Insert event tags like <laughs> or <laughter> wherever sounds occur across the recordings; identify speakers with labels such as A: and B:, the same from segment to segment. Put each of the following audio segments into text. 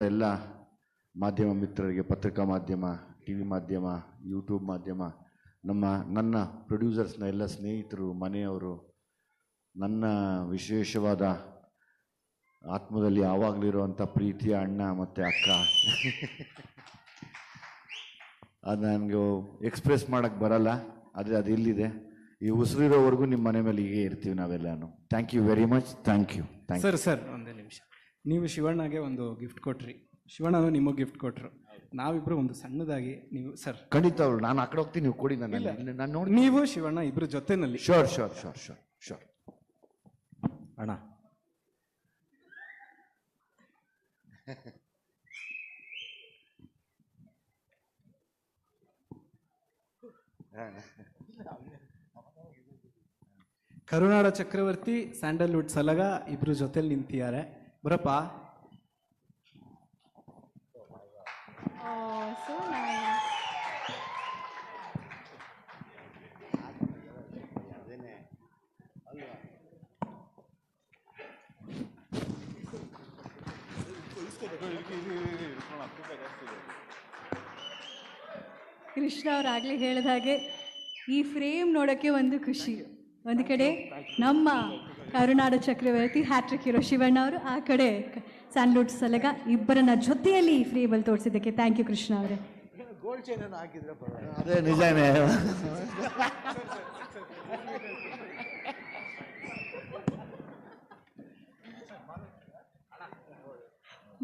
A: ಎಲ್ಲ ಮಾಧ್ಯಮ ಮಿತ್ರರಿಗೆ ಪತ್ರಿಕಾ ಮಾಧ್ಯಮ ಟಿ ವಿ ಮಾಧ್ಯಮ, ಯೂಟ್ಯೂಬ್ ಮಾಧ್ಯಮ, ನಮ್ಮ, ನನ್ನ ಪ್ರೊಡ್ಯೂಸರ್ಸ್ನ ಎಲ್ಲ ಸ್ನೇಹಿತರು, ಮನೆಯವರು, ನನ್ನ ವಿಶೇಷವಾದ ಆತ್ಮದಲ್ಲಿ ಯಾವಾಗಲಿರುವಂಥ ಪ್ರೀತಿಯ ಅಣ್ಣ ಮತ್ತು ಅಕ್ಕ. <laughs> ಅದು ನನಗೆ ಎಕ್ಸ್ಪ್ರೆಸ್ ಮಾಡೋಕ್ಕೆ ಬರಲ್ಲ, ಆದರೆ ಅದು ಇಲ್ಲಿದೆ. ಈ ಉಸಿರಿರೋವರೆಗೂ ನಿಮ್ಮ ಮನೆ ಮೇಲೆ ಹೀಗೆ ಇರ್ತೀವಿ ನಾವೆಲ್ಲಾನು. Thank you very much thank you thank
B: sir sir, ಒಂದೇ ನಿಮಿಷ. ನೀವು ಶಿವಣ್ಣಗೆ ಒಂದು ಗಿಫ್ಟ್ ಕೊಟ್ರಿ. ಶಿವಣ್ಣನು ನಿಮಗೆ ಗಿಫ್ಟ್ ಕೊಟ್ರು. ನಾವಿಬ್ರು ಒಂದು ಸಣ್ಣದಾಗಿ ನೀವು ಸರ್
A: ಖಂಡಿತ ಅವ್ರು ನಾನು ಆ ಕಡೆ ಹೋಗ್ತೀನಿ ನೀವು ಕೊಡಿ ನನ್ನ ನಾನು ನೋಡಿ
B: ನೀವು ಶಿವಣ್ಣ ಇಬ್ರು ಜೊತೆನಲ್ಲಿ.
A: Sure sure sure sure sure
C: ಅಣ್ಣ.
B: ಕರುನಾಡ ಚಕ್ರವರ್ತಿ ಸ್ಯಾಂಡಲ್ವುಡ್ ಸಲಗ ಇಬ್ರು ಜೊತೆಲಿ ನಿಂತಿದ್ದಾರೆ. ಬರಪ್ಪ
D: Oh, so nice. ಕೃಷ್ಣ ಅವ್ರು ಆಗ್ಲೇ ಹೇಳಿದ ಹಾಗೆ ಈ ಫ್ರೇಮ್ ನೋಡೋಕ್ಕೆ ಒಂದು ಖುಷಿ ಒಂದು ಕಡೆ ನಮ್ಮ ಕರುನಾಡ ಚಕ್ರವರ್ತಿ ಹ್ಯಾಟ್ರಿಕ್ ಇರೋ ಶಿವಣ್ಣ ಅವರು ಆ ಕಡೆ ಸ್ಯಾಂಡ್ಲೂಟ್ ಸಲಗ ಇಬ್ಬರನ್ನ ಜೊತೆಯಲ್ಲಿ ಈ ಫ್ರೇಮಲ್ಲಿ ತೋರಿಸಿದ್ದಕ್ಕೆ ಥ್ಯಾಂಕ್ ಯು ಕೃಷ್ಣ ಅವರೇ.
A: ಅದೇ ನಿಜಾನೇ.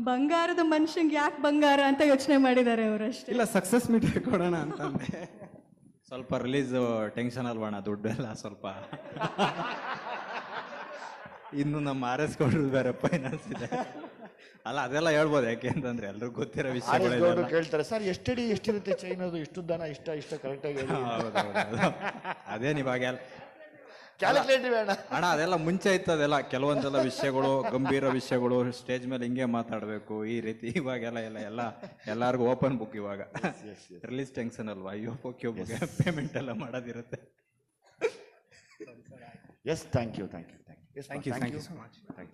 D: ಬಂಗಾರದ ಮನುಷ್ಯಂಗೆ ಯಾಕೆ ಬಂಗಾರ ಅಂತ ಯೋಚನೆ ಮಾಡಿದ್ದಾರೆ ಅವರಷ್ಟೇ
B: ಇಲ್ಲ ಸಕ್ಸಸ್ ಮೀಟ್ ಕೊಡೋಣ ಅಂತಂದೆ.
C: ಸ್ವಲ್ಪ ರಿಲೀಸ್ ಟೆನ್ಷನ್ ಅಲ್ವಣ್ಣ ದುಡ್ಡೆಲ್ಲ ಸ್ವಲ್ಪ. ಇನ್ನು ನಮ್ಮ ಆರ್ ಎಸ್ ಗೌಡ್ರು ಬೇರೆ ಫೈನಾನ್ಸ್ ಇದೆ. ಅಲ್ಲ ಅದೆಲ್ಲ ಹೇಳ್ಬೋದು ಯಾಕೆ ಅಂತಂದ್ರೆ ಎಲ್ರಿಗೂ ಗೊತ್ತಿರೋ
A: ವಿಷಯ ಕೇಳ್ತಾರೆ ಸರ್ ಎಷ್ಟಡಿ ಎಷ್ಟಿರುತ್ತೆ ಚೈನದು ಇಷ್ಟು ದನ ಇಷ್ಟ ಇಷ್ಟ ಕರೆಕ್ಟಾಗಿ
C: ಆಗಿ ಅದೇ ಇವಾಗ
A: ಕ್ಯಾಲ್ಕುಲೇಟ್ ಬೇಡ.
C: ಅಣ್ಣ ಅದೆಲ್ಲ ಮುಂಚೆ ಇತ್ತು ಅದೆಲ್ಲ ಕೆಲವೊಂದೆಲ್ಲ ವಿಷಯಗಳು ಗಂಭೀರ ವಿಷಯಗಳು ಸ್ಟೇಜ್ ಮೇಲೆ ಹಿಂಗೆ ಮಾತಾಡಬೇಕು ಈ ರೀತಿ ಇವಾಗೆಲ್ಲ ಎಲ್ಲ ಎಲ್ಲ ಎಲ್ಲರಿಗೂ ಓಪನ್ ಬುಕ್ ಇವಾಗ. ರಿಲೀಸ್ ಟೆನ್ಷನ್ ಅಲ್ವಾ? ಅಯ್ಯೋ ಓಕೆ ಪೇಮೆಂಟ್ ಎಲ್ಲ ಮಾಡೋದಿರುತ್ತೆ.
A: Yes thank you thank you thank you
B: thank you thank you so much
A: thank you